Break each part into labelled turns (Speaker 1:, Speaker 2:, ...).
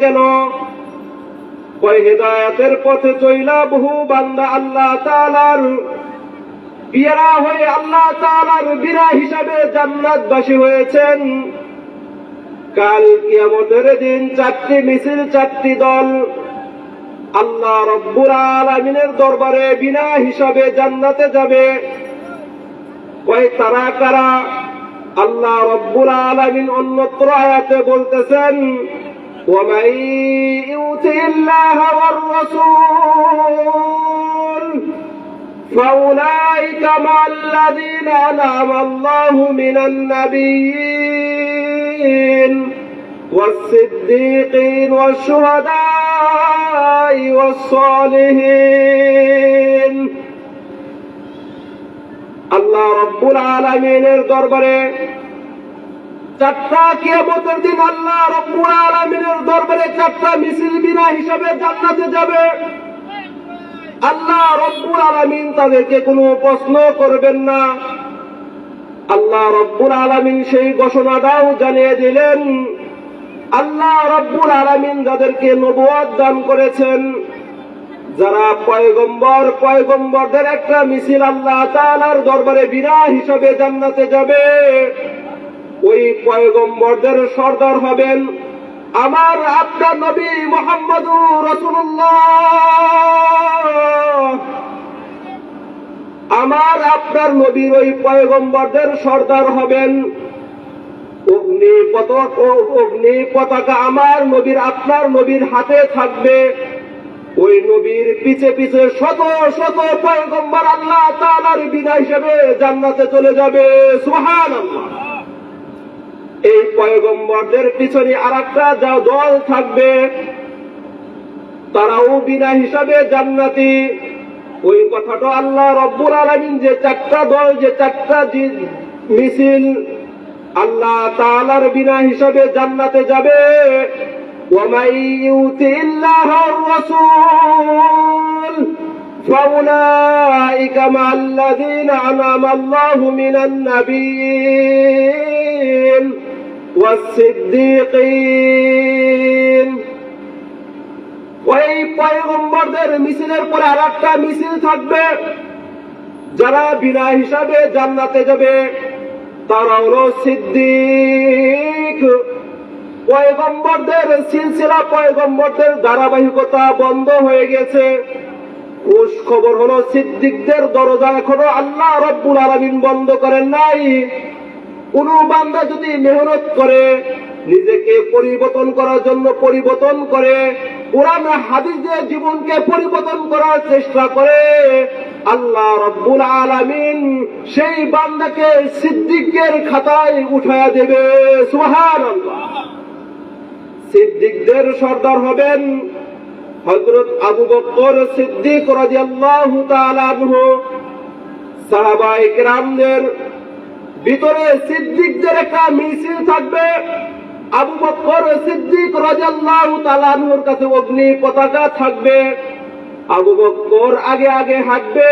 Speaker 1: কেন? হেদায়াতের পথে চইলা বহু বান্দা আল্লাহ তাআলার বিয়ারা হয়ে আল্লাহ তাআলার বিরা হিসাবে জান্নাতবাসী হয়েছেন। কাল কিয়ামতের দিন চারটি মিছিল, চারটি দল আল্লাহ রব্বুল আলামিনের দরবারে বিনা হিসাবে জান্নাতে যাবে। কয় তারা কারা? আল্লাহ রব্বুল আলামিন অন্যত্র আয়াতে বলতেছেন ومن يؤتِ الله والرسول فأولئك مع الذين أنعم الله من النبيين والصديقين والشهداء والصالحين আল্লাহ রব্বুল আলমিনের দরবারে চারটা কিয়ামতের দিন আল্লাহ রব্বুল আলমিনের দরবারে চারটা মিছিল বিনা হিসাবে জান্নাতে যাবে। আল্লাহ রব্বুল আলমিন তাদেরকে কোনো প্রশ্ন করবেন না। আল্লাহ রব্বুল আলামিন সেই ঘোষণাটাও জানিয়ে দিলেন। আল্লাহ রব্বুল আলামিন যাদেরকে নবুয়াদ দান করেছেন, যারা পয়গম্বর পয়গম্বরদের একটা মিছিল আল্লাহ তাআলার দরবারে বিনা হিসাবে জান্নাতে যাবে। ওই পয়গম্বরদের সর্দার হবেন আমার আপনার নবী রসুল্লাহ আমার আপনার নবীর ওই পয়গম্বরদের সর্দার হবেন। অগ্নি পতাকা অগ্নি পতাকা আমার নবীর, আপনার নবীর হাতে থাকবে। ওই নবীর পিছে পিছে শত শত পয়গম্বর আল্লাহ তাআলার বিনা হিসেবে জান্নাতে চলে যাবে। সুবহানাল্লাহ। এই পয়গম্বরদের পিছনে আর একটা যা দল থাকবে তারাও বিনা হিসাবে জান্নাতি ওই কথাটা আল্লাহ রব্বুল আলমিন যে চারটা দল যে চারটা জি- মিছিল আল্লাহ তাআলার বিনা হিসাবে জান্নাতে যাবে ومن يؤت الله الرسول فأولئك مع الذين أنعم الله من النبيين والصديقين ওই পয়গম্বরদের মিছিলের পরে আর একটা মিছিল থাকবে। যারা বিনা হিসাবে জান্নাতে যাবে, তারা হলো সিদ্দিক। পয়গম্বরদের সিলসিলা, পয়গম্বরদের ধারাবাহিকতা বন্ধ হয়ে গেছে। খোঁজ খবর হলো সিদ্দিকদের দরজা এখনও আল্লাহ রব্বুল আলমিন বন্ধ করেন নাই। কোন বান্দা যদি মেহনত করে, নিজেকে পরিবর্তন করার জন্য পরিবর্তন করে, কোরআন হাদিস জীবনকে পরিবর্তন করার চেষ্টা করে, আল্লাহ রব্বুল আলামিন সেই বান্দাকে সিদ্দিকের খাতায় উঠায়া দেবে। সুবহানাল্লাহ। সিদ্দিকদের সর্দার হবেন হযরত আবু বকর সিদ্দিক তাআলা আনহু। সাহাবায়ে কেরামদের ভিতরে সিদ্দিকদের একটা মিছিল থাকবে। আবু বকর সিদ্দিক আনহুর কাছে অগ্নি পতাকা থাকবে। আবু বকর আগে আগে হাঁটবে।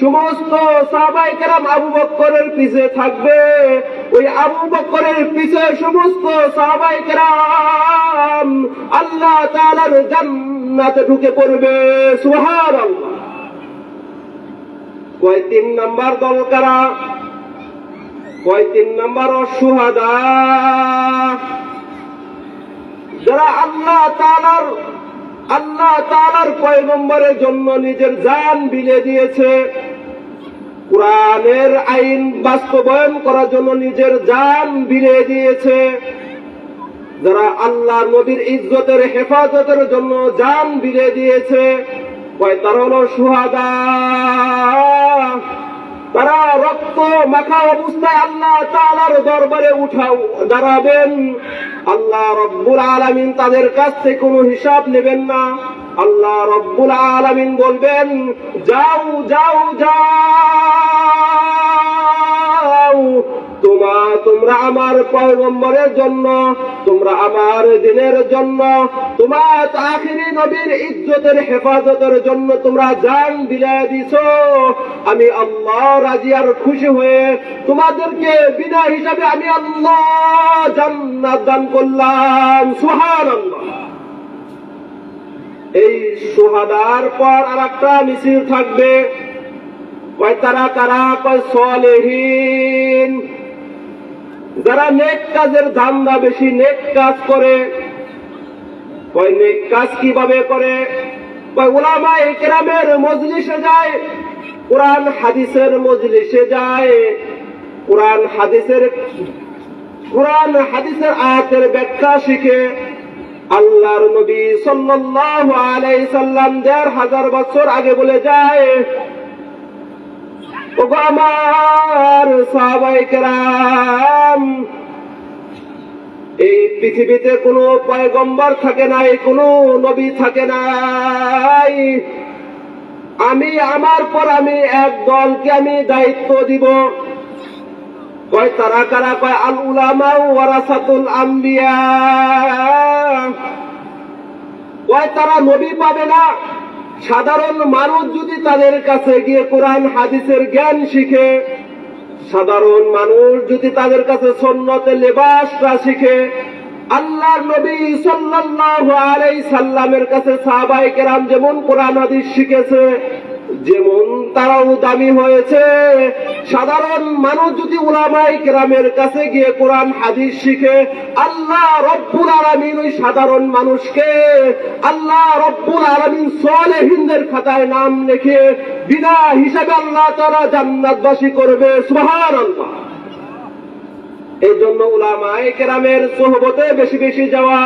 Speaker 1: সমস্ত সাহাবাই কেরাম আবু বকরের পিছে থাকবে। ওই আবু বকরের পিছে সমস্ত সাহাবাই কেরাম আল্লাহ তাআলার জান্নাতে ঢুকে পড়বে। সুবহানাল্লাহ। কয়, তিন নাম্বার দল কারা? কয় তিন নাম্বার? অসুহাদা যারা আল্লাহ তালার আল্লাহ তালার পয়গম্বরের জন্য নিজের জান বিলে দিয়েছে, কোরআনের আইন বাস্তবায়ন করার জন্য নিজের জান বিলে দিয়েছে, যারা আল্লাহ নবীর ইজ্জতের হেফাজতের জন্য জান বিলে দিয়েছে, কয় তারা হলো সুহাদা। তারা রক্ত, মাখা অবস্থায় আল্লাহ তালার দরবারে উঠাও, দাঁড়াবেন। আল্লাহ রব্বুল আলমিন তাদের কাছ থেকে কোনো হিসাব নেবেন না। আল্লাহ রব্বুল আলমিন বলবেন, যাও যাও যাও। তোমা তোমরা আমার পয়গম্বরের জন্য, তোমরা আমার দিনের জন্য, তোমার আখিরি নবীর ইজ্জতের হেফাজতের জন্য তোমরা জান বিলাই দিছ। আমি আল্লাহ রাজি আর খুশি হয়ে তোমাদেরকে বিনা হিসাবে আমি আল্লাহ জান্নাত দান করলাম। সুহান আল্লাহ সুহাদার পর আর একটা মিছিল থাকবে। কয় তারা কারা কয় সলেহীন। যারা নেক কাজের ধান্দা বেশি নেক কাজ করে নেক কাজ কীভাবে করে? কয় ওলামা একরামের মজলিসে যায়, কোরআন হাদিসের মজলিসে যায়। কোরআন হাদিসের কোরআন হাদিসের আয়াতের ব্যাখ্যা শিখে আল্লাহর নবী সাল্লাল্লাহু আলাইহি সাল্লাম দেড় হাজার বছর আগে বলে যায় আমার সাহাবায়ে কেরাম, এই পৃথিবীতে কোনো পয়গম্বর থাকে নাই, কোনো নবী থাকে নাই। আমি, আমার পর আমি এক দলকে আমি দায়িত্ব দিব। কয় তারা কারা? কয় আল উলামা ওয়ারাসাতুল আম্বিয়া। কয় তারা নবী পাবে না। সাধারণ মানুষ যদি তাদের কাছে গিয়ে কোরআন, হাদিসের জ্ঞান শিখে, সাধারণ মানুষ যদি তাদের কাছে সন্ন্যতে লেবাসরা শিখে আল্লাহ নবী সাল্লাল্লাহু আলাইহি সাল্লামের কাছে সাহাবায়ে কেরাম যেমন কোরআন, হাদিস শিখেছে যেমন তারাও দামি হয়েছে। সাধারণ মানুষ যদি উলামাই কেরামের কাছে গিয়ে কোরআন, হাদিস শিখে, আল্লাহ রব্বুল আলামিন ওই সাধারণ মানুষকে, আল্লাহ রব্বুল আলামিন সলেহিনদের খাতায় নাম লিখে, বিনা হিসাবে আল্লাহ তারা জান্নাতবাসী করবে, সুবহানাল্লাহ। এই জন্য উলামায়ে কেরামের সোহবতে বেশি বেশি যাওয়া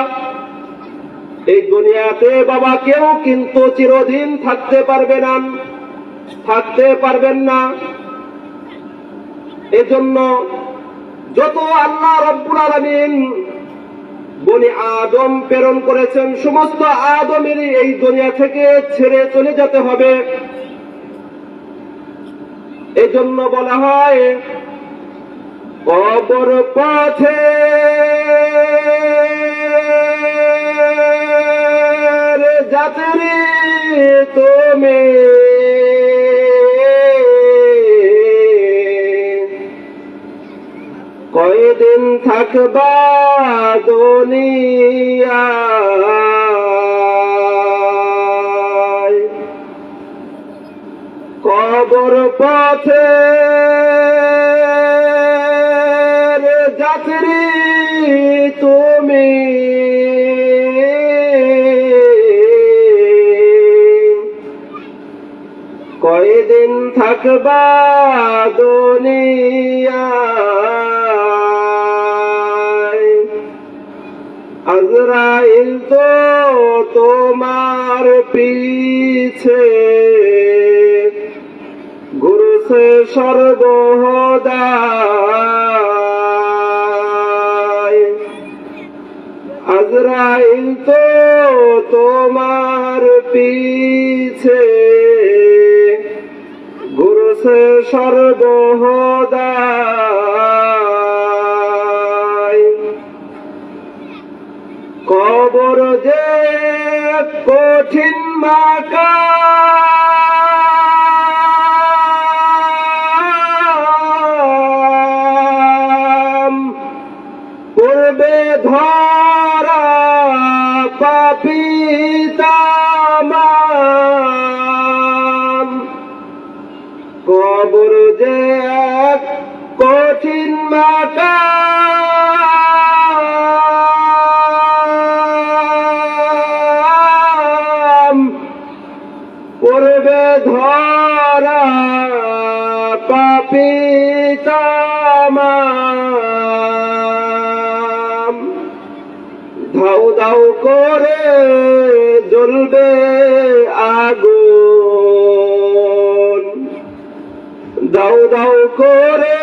Speaker 1: এই দুনিয়াতে বাবা কেউ কিন্তু চিরদিন থাকতে পারবে না, থাকতে পারবেন না। এজন্য যত আল্লাহ রব্বুল আলামিন বনি আদম প্রেরণ করেছেন, সমস্ত আদমেরই এই দুনিয়া থেকে ছেড়ে চলে যেতে হবে। এজন্য বলা হয়, কবর পথে যাত্রী তুমি। কয়দিন থাকবা দুনিয়ায়? কবর পথে আজরাইল তো তোমার পিছে। গুরু সে আজরাইল তো তোমার পিছে। গুরু সর্বদা কবর যে কঠিন মাকা ধরা পাপিতাম ধাউ ধাউ করে জ্বলবে আগুন। দাউ দাউ করে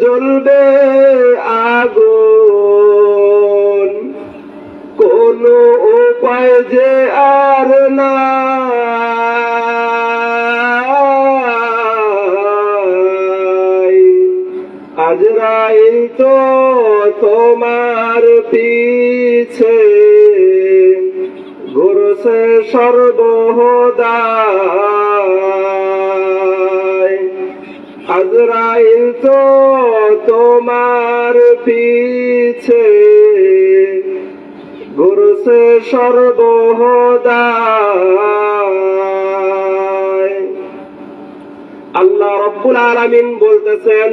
Speaker 1: জ্বলবে আগুন। কোন উপায় যে আর না আজরাইল তো তোমার পিছে। ঘুরছে সর্বদায় আজরাইল তো তোমার পিছে। ঘুরছে সর্বদায় আল্লাহ রব্বুল আলামিন বলতেছেন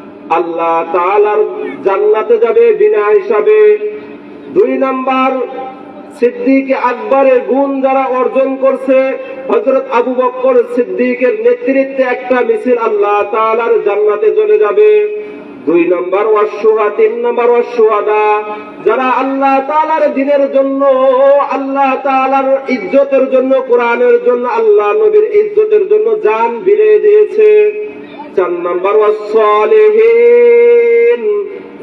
Speaker 1: আল্লাহ তাআলার জান্নাতে যাবে বিনা হিসাবে। দুই নাম্বার, সিদ্দিক আকবরের গুণ যারা অর্জন করছে হজরত আবু বক্কর সিদ্দিকের নেতৃত্বে একটা মিছিল আল্লাহ তাআলার জান্নাতে চলে যাবে। দুই নম্বর অশ্বহা তিন নম্বর অশ্বহাদা যারা আল্লাহ তাআলার দিনের জন্য, আল্লাহ তাআলার ইজ্জতের জন্য, কোরআনের জন্য, আল্লাহ নবীর ইজ্জতের জন্য জান বিলে দিয়েছে। চার নম্বর, ওয়াসসালিহিন।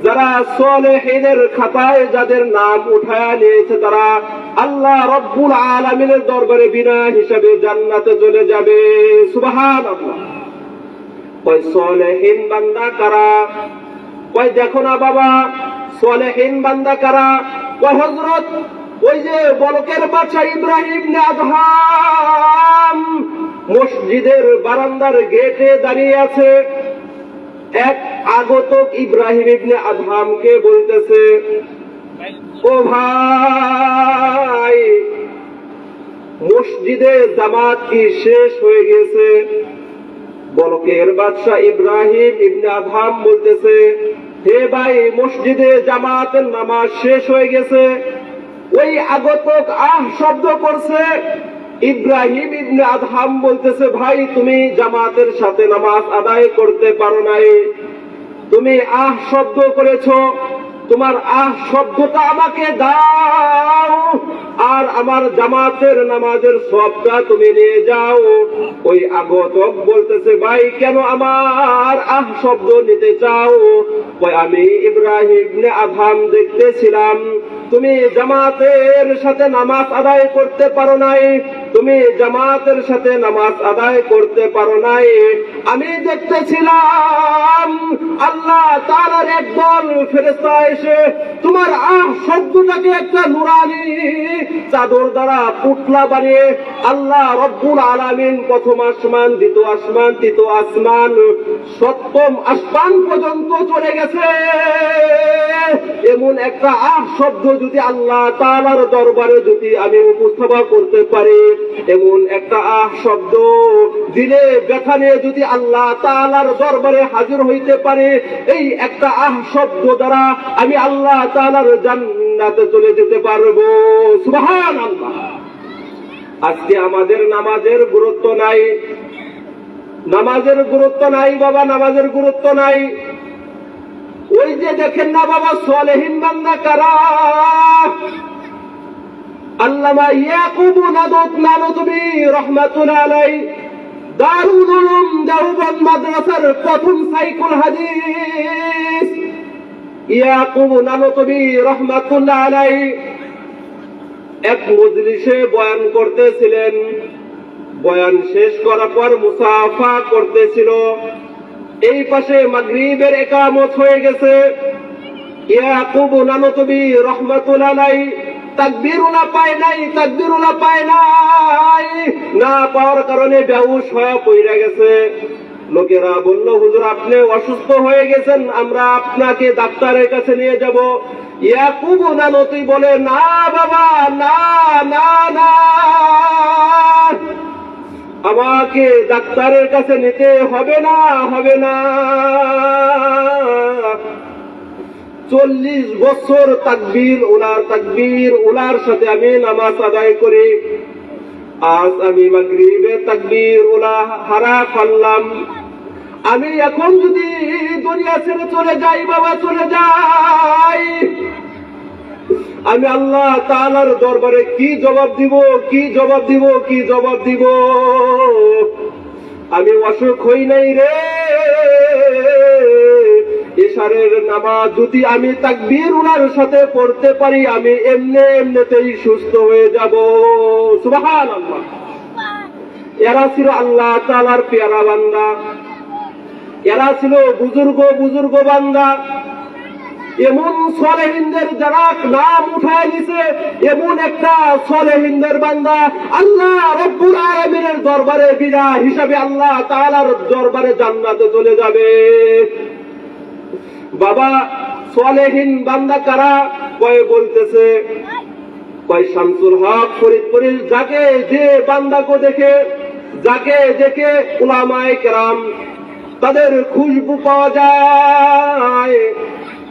Speaker 1: যারা সলেহিনের খাতায় যাদের নাম উঠায় নিয়েছে তারা আল্লাহ রব্বুল আলমিনের দরবারে বিনা হিসাবে জান্নাতে চলে যাবে। সুবাহান ওই সলেহীন বান্দা কারা? ওই দেখো না বাবা, সলেহীন বান্দা কারা? ওই হজরত ওই যে বলকের বাচ্চা ইব্রাহিম আদহাম। মসজিদের বারান্দার গেটে দাঁড়িয়ে আছে এক আগতক ইব্রাহিম ইবনে আদহামকে বলতেছে, ও ভাই, মসজিদে জামাত কি শেষ হয়ে গেছে বলকের বাদশাহ ইব্রাহিম ইবনে আদহাম বলতেছে, হে ভাই, মসজিদে জামাতের নামাজ শেষ হয়ে গেছে। ওই আগতক আহ শব্দ করছে ইব্রাহিম ইবনে আদহাম বলতেছে, ভাই, তুমি জামাতের সাথে নামাজ আদায় করতে পারো নাই। তুমি আহ শব্দ করেছ তোমার আহ শব্দটা আমাকে দাও, আর আমার জামাতের নামাজের সবটা তুমি নিয়ে যাও। ওই আগতক বলতেছে, ভাই, কেন আমার আহ শব্দ নিতে চাও? ওই আমি ইব্রাহিম নে আধাম দেখতেছিলাম। তুমি জামাতের সাথে নামাজ আদায় করতে পারো নাই। তুমি জামাতের সাথে নামাজ আদায় করতে পারো নাই। আমি দেখতেছিলাম আল্লাহ তার একদল ফেরেস্তা এসে তোমার আহ শব্দটাকে একটা নুরানি চাদর দ্বারা পুটলা বানিয়ে আল্লাহ রব্বুল আলামিন প্রথম আসমান, দ্বিতীয় আসমান, তৃতীয় আসমান, সপ্তম আসমান পর্যন্ত চলে গেছে। এমন একটা আহ শব্দ যদি আল্লাহ তালার দরবারে যদি আমি উপস্থাপন করতে পারি, এমন একটা আহ শব্দ দিলে ব্যথা নিয়ে যদি আল্লাহ তালার দরবারে হাজির হইতে পারে, এই একটা আহ শব্দ দ্বারা আমি আল্লাহ তালার জান্নাতে চলে যেতে পারব। আল্লাহ আজকে আমাদের নামাজের গুরুত্ব নাই। নামাজের গুরুত্ব নাই বাবা, নামাজের গুরুত্ব নাই। ওই যে দেখেন না বাবা সোয়ালেহীন বান্দা কারা? আল্লামা ইয়াকুবু নাদত নানতবি রহমাতুল্লাহ আলাই দারুল উলুম দেওবন্দ মাদ্রাসার প্রথম সাইকুল হাদিস। এক মজলিসে বয়ান করতেছিলেন। বয়ান শেষ করার পর মুসাফা করতেছিল। এই পাশে মাগরিবের একামত হয়ে গেছে। না পাওয়ার কারণে বেহুশ হয়ে পড়ে গেছে। লোকেরা বলল, হুজুর, আপনি অসুস্থ হয়ে গেছেন, আমরা আপনাকে ডাক্তারের কাছে নিয়ে যাব। ইয়াকুব নানতি বলে, না বাবা, না না না। আমাকে ডাক্তারের কাছে নিতে হবে না হবে না। চল্লিশ বছর তাকবীর ওনার তাকবীর ওনার সাথে আমি নামাজ আদায় করি। আজ আমি মাগরিবে তাকবীর ওলা হারা পারলাম আমি এখন যদি দুনিয়া ছেড়ে চলে যাই, বাবা, চলে যাই। আমি আল্লাহ তালার দরবারে কি জবাব দিব, কি জবাব দিব, কি জবাব দিব? আমি অসুখ হই নাই রে। এশারের নামাজ যদি আমি তাকবীর উনার সাথে পড়তে পারি, আমি এমনি এমনিতেই সুস্থ হয়ে যাব। সুবাহান আল্লাহ এরা ছিল আল্লাহ তালার পেয়ারা বান্দা এরা ছিল বুজুর্গ বুজুর্গ বান্দা। এমন সলেহিনদের যারা নাম উঠায় নিছে এমন একটা সলেহিনদের বান্দা আল্লাহ রব্বুল আলমিনের দরবারে বিনা হিসাবে আল্লাহ তাআলার দরবারে জান্নাতে চলে যাবে। বাবা, সলেহীন বান্দা কারা? কয়ে বলতেছে, কয় শামসুল হক ফরিদপুরের যাকে যে বান্দাকে দেখে, যাকে দেখে উলামায়ে কেরাম তাদের খুশবু পাওয়া যায়।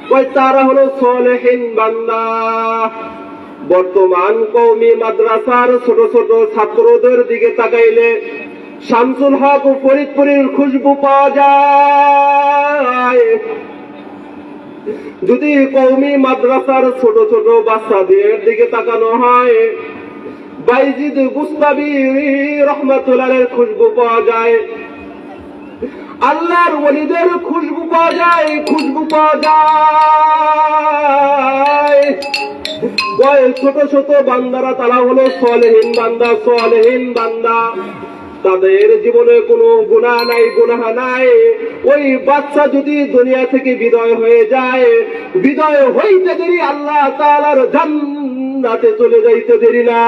Speaker 1: কয় তারা হলো সলেহীন বান্দা। বর্তমান কৌমি মাদ্রাসার ছোট ছোট ছাত্রদের দিকে তাকাইলে শামসুল হক ও ফরিদপুরের খুশবু পাওয়া যায়। যদি কৌমি মাদ্রাসার ছোট ছোট বাচ্চাদের দিকে তাকানো হয়, বাইজিদ গুস্তাবি রহমতুল্লাহের খুশবু পাওয়া যায়। আল্লাহর ওলিদের খুশবু পাওয়া যায়, খুশবু পাওয়া যায়। ছোট ছোট বান্দারা, তারা হলো সলেহীন বান্দা সলেহীন বান্দা। তাদের জীবনে কোনো গুণা নাই, গুনাহ নাই। ওই বাচ্চা যদি দুনিয়া থেকে বিদায় হয়ে যায়, বিদায় হইতে দেরি আল্লাহ তাআলার জান্নাতে চলে যাইতে দেরি না।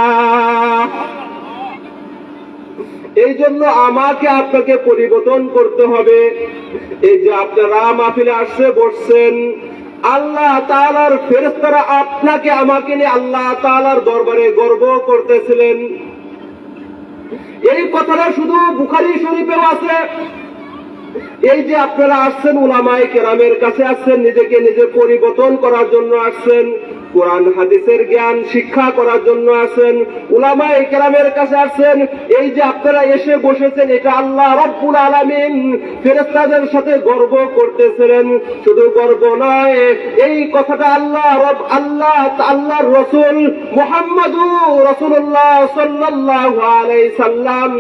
Speaker 1: এই জন্য আমাকে আপনাকে পরিবর্তন করতে হবে। এই যে আপনারা মাহফিলে আসছে, বসছেন। আল্লাহ তাআলার ফেরেশতারা আপনাকে, আমাকে নিয়ে আল্লাহ তালার দরবারে গর্ব করতেছিলেন। এই কথাটা শুধু বুখারি শরীফেও আছে। এই যে আপনারা আসছেন, উলামায়ে কেরামের কাছে আসছেন, নিজেকে নিজে পরিবর্তন করার জন্য আসছেন। কোরআন, হাদিসের জ্ঞান, শিক্ষা করার জন্য আসেন, উলামায়ে কেরামের কাছে আসছেন এই যে আপনারা এসে বসেছেন, এটা আল্লাহ রব্বুল আলামিন ফেরেশতাদের সাথে গর্ব করতেছিলেন। শুধু গর্ব নয়, এই কথাটা আল্লাহ রব আল্লাহ, আল্লাহর রসুল মুহাম্মাদুর রাসূলুল্লাহ সাল্লাল্লাহু আলাইহি সাল্লাম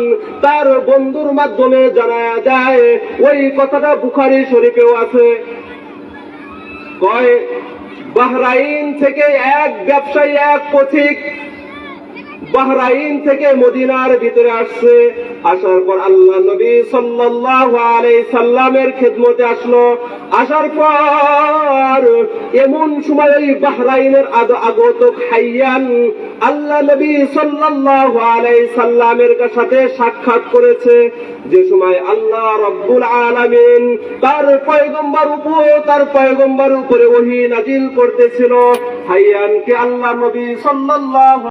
Speaker 1: তার বন্ধুর মাধ্যমে জানা যায়। ওই কথাটা বুখারী শরীফেও আছে। কয় বাহরাইন থেকে এক ব্যবসায়ী এক পথিক বাহরাইন থেকে মদিনার ভিতরে আসছে। আসার পর আল্লাহ নবী সাল্লাল্লাহু আলাইহি সাল্লামের খেদমতে আসলো। আসার পর এমন সময় ওই বাহরাইনের আগ- আগত খাইয়ান আল্লাহ নবী সাল্লাল্লাহু আলাইহি সাল্লামের সাথে সাক্ষাৎ করেছে। যে সময় আল্লাহ রব্বুল আলামিন তার পয়গম্বর উপর তার পয়গম্বর উপরে ওহী নাজিল করতেছিল। হাইয়ানকে আল্লাহ নবী সাল্লাল্লাহু